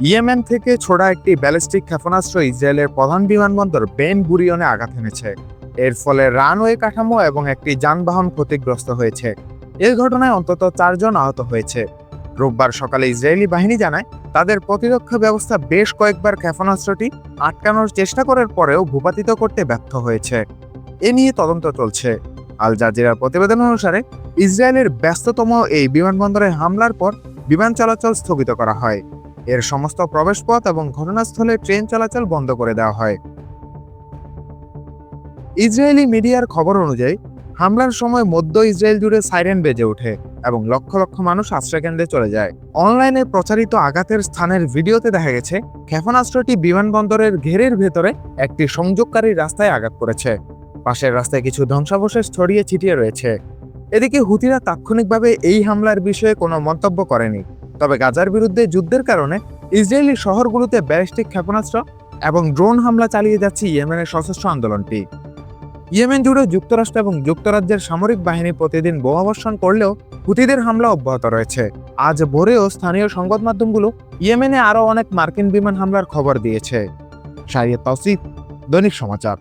Yemen থেকে ছোড়া একটি ব্যালিস্টিক ক্ষেপণাস্ত্র ইসরায়েলের প্রধান বিমানবন্দর বেন গুরিয়নে আঘাত এনেছে। এর ফলে রানওয়ে কাঠামো এবং একটি যানবাহন ক্ষতিগ্রস্ত হয়েছে। এই ঘটনায় অন্তত চারজন আহত হয়েছে। রোববার সকালে ইসরায়েলি বাহিনী জানায়, তাদের প্রতিরক্ষা ব্যবস্থা বেশ কয়েকবার ক্ষেপণাস্ত্রটি আটকানোর চেষ্টা করার পরেও ভূপাতিত করতে ব্যর্থ হয়েছে। এ নিয়ে তদন্ত চলছে। আল জাজিরার প্রতিবেদন অনুসারে, ইসরায়েলের ব্যস্ততম এই বিমানবন্দরে হামলার পর বিমান চলাচল স্থগিত করা হয়। এর সমস্ত প্রবেশপথ এবং ঘটনাস্থলে ট্রেন চলাচল বন্ধ করে দেওয়া হয়। ইসরায়েলি মিডিয়ার খবর অনুযায়ী, হামলার সময় মধ্য ইসরায়েল জুড়ে সাইরেন বেজে ওঠে এবং লক্ষ লক্ষ মানুষ আশ্রয়কেন্দ্রে চলে যায়। অনলাইনে প্রচারিত আঘাতের স্থানের ভিডিওতে দেখা গেছে, ক্ষেপণাস্ত্রটি বিমানবন্দরের ঘেরের ভেতরে একটি সংযোগকারী রাস্তায় আঘাত করেছে। পাশের রাস্তায় কিছু ধ্বংসাবশেষ ছড়িয়ে ছিটিয়ে রয়েছে। এদিকে হুতিরা তাৎক্ষণিকভাবে এই হামলার বিষয়ে কোনো মন্তব্য করেনি। তবে গাজার বিরুদ্ধে যুদ্ধের কারণে ইসরায়েলি শহরগুলোতে ব্যালিস্টিক ক্ষেপণাস্ত্র এবং ড্রোন হামলা চালিয়ে যাচ্ছে ইয়েমেনের সশস্ত্র আন্দোলনটি। ইয়েমেন জুড়ে যুক্তরাষ্ট্র এবং যুক্তরাজ্যের সামরিক বাহিনী প্রতিদিন বোমাবর্ষণ করলেও হুতিদের হামলা অব্যাহত রয়েছে। আজ ভোরেও স্থানীয় সংবাদ মাধ্যমগুলো ইয়েমেনে আরও অনেক মার্কিন বিমান হামলার খবর দিয়েছে। শারিয়া তৌসিফ, দৈনিক সমাচার।